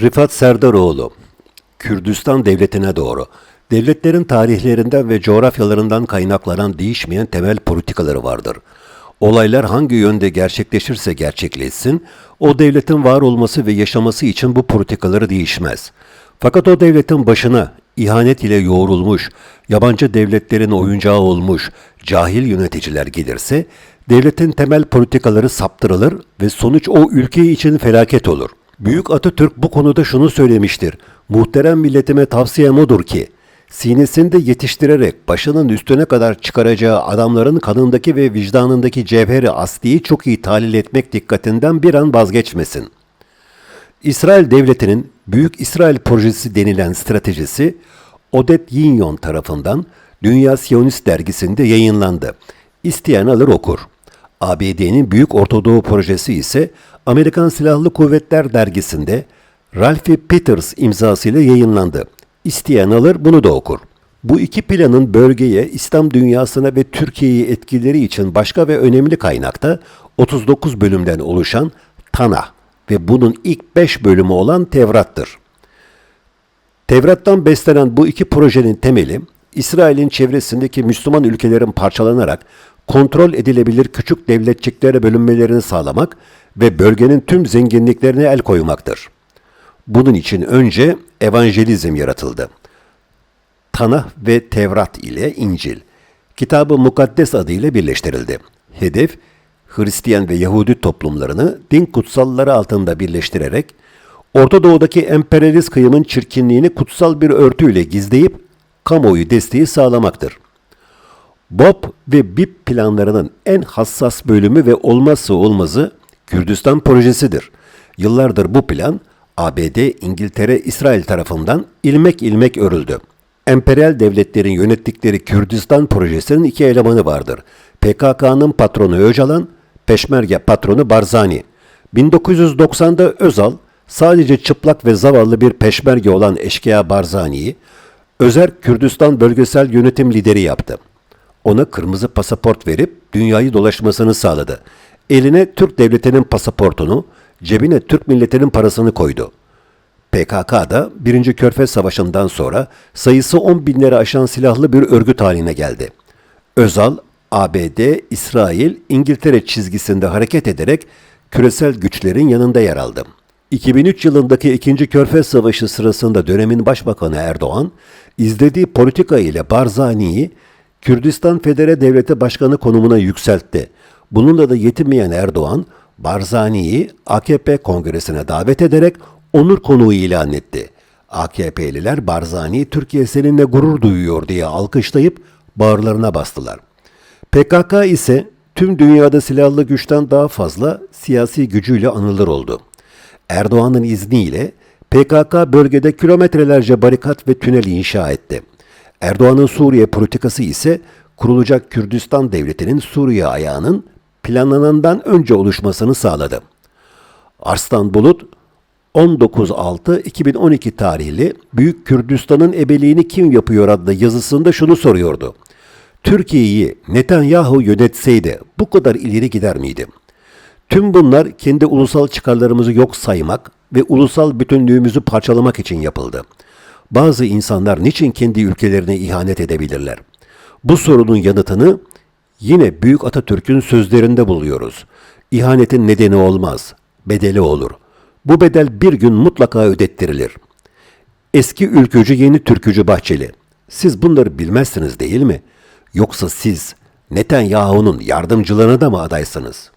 Rifat Serdaroğlu, Kürdistan devletine doğru. Devletlerin tarihlerinden ve coğrafyalarından kaynaklanan değişmeyen temel politikaları vardır. Olaylar hangi yönde gerçekleşirse gerçekleşsin, o devletin var olması ve yaşaması için bu politikaları değişmez. Fakat o devletin başına ihanet ile yoğrulmuş, yabancı devletlerin oyuncağı olmuş cahil yöneticiler gelirse, devletin temel politikaları saptırılır ve sonuç o ülke için felaket olur. Büyük Atatürk bu konuda şunu söylemiştir. Muhterem milletime tavsiyem odur ki, sinesinde yetiştirerek başının üstüne kadar çıkaracağı adamların kanındaki ve vicdanındaki cevheri asliyi çok iyi tahlil etmek dikkatinden bir an vazgeçmesin. İsrail Devleti'nin Büyük İsrail Projesi denilen stratejisi Odet Yinyon tarafından Dünya Siyonist dergisinde yayınlandı. İsteyen alır okur. ABD'nin Büyük Ortadoğu Projesi ise Amerikan Silahlı Kuvvetler dergisinde Ralphie Peters imzasıyla yayınlandı. İsteyen alır bunu da okur. Bu iki planın bölgeye, İslam dünyasına ve Türkiye'yi etkileri için başka ve önemli kaynakta 39 bölümden oluşan Tanah ve bunun ilk 5 bölümü olan Tevrat'tır. Tevrat'tan beslenen bu iki projenin temeli, İsrail'in çevresindeki Müslüman ülkelerin parçalanarak kontrol edilebilir küçük devletçiklere bölünmelerini sağlamak ve bölgenin tüm zenginliklerine el koymaktır. Bunun için önce evangelizm yaratıldı. Tanah ve Tevrat ile İncil, kitabı mukaddes adıyla birleştirildi. Hedef, Hristiyan ve Yahudi toplumlarını din kutsalları altında birleştirerek, Orta Doğu'daki emperyalist kıyımın çirkinliğini kutsal bir örtüyle gizleyip kamuoyu desteği sağlamaktır. BOP ve BIP planlarının en hassas bölümü ve olmazsa olmazı Kürdistan projesidir. Yıllardır bu plan ABD, İngiltere, İsrail tarafından ilmek ilmek örüldü. Emperyal devletlerin yönettikleri Kürdistan projesinin iki elemanı vardır. PKK'nın patronu Öcalan, Peşmerge patronu Barzani. 1990'da Özal sadece çıplak ve zavallı bir peşmerge olan eşkıya Barzani'yi Özer Kürdistan Bölgesel Yönetim Lideri yaptı. Ona kırmızı pasaport verip dünyayı dolaşmasını sağladı. Eline Türk devletinin pasaportunu, cebine Türk milletinin parasını koydu. PKK da 1. Körfez Savaşı'ndan sonra sayısı 10 binleri aşan silahlı bir örgüt haline geldi. Özal, ABD, İsrail, İngiltere çizgisinde hareket ederek küresel güçlerin yanında yer aldı. 2003 yılındaki 2. Körfez Savaşı sırasında dönemin Başbakanı Erdoğan, izlediği politika ile Barzani'yi Kürdistan Federe Devleti Başkanı konumuna yükseltti. Bununla da yetinmeyen Erdoğan, Barzani'yi AKP kongresine davet ederek onur konuğu ilan etti. AKP'liler Barzani Türkiye seninle gurur duyuyor diye alkışlayıp bağırlarına bastılar. PKK ise tüm dünyada silahlı güçten daha fazla siyasi gücüyle anılır oldu. Erdoğan'ın izniyle PKK bölgede kilometrelerce barikat ve tünel inşa etti. Erdoğan'ın Suriye politikası ise kurulacak Kürdistan devletinin Suriye ayağının planlanandan önce oluşmasını sağladı. Arslan Bulut 19.6.2012 tarihli Büyük Kürdistan'ın ebeliğini kim yapıyor adlı yazısında şunu soruyordu. Türkiye'yi Netanyahu yönetseydi bu kadar ileri gider miydi? Tüm bunlar kendi ulusal çıkarlarımızı yok saymak ve ulusal bütünlüğümüzü parçalamak için yapıldı. Bazı insanlar niçin kendi ülkelerine ihanet edebilirler? Bu sorunun yanıtını yine Büyük Atatürk'ün sözlerinde buluyoruz. İhanetin nedeni olmaz, bedeli olur. Bu bedel bir gün mutlaka ödettirilir. Eski ülkücü yeni türkücü Bahçeli. Siz bunları bilmezsiniz değil mi? Yoksa siz Netanyahu'nun yardımcılığına da mı adaysınız?''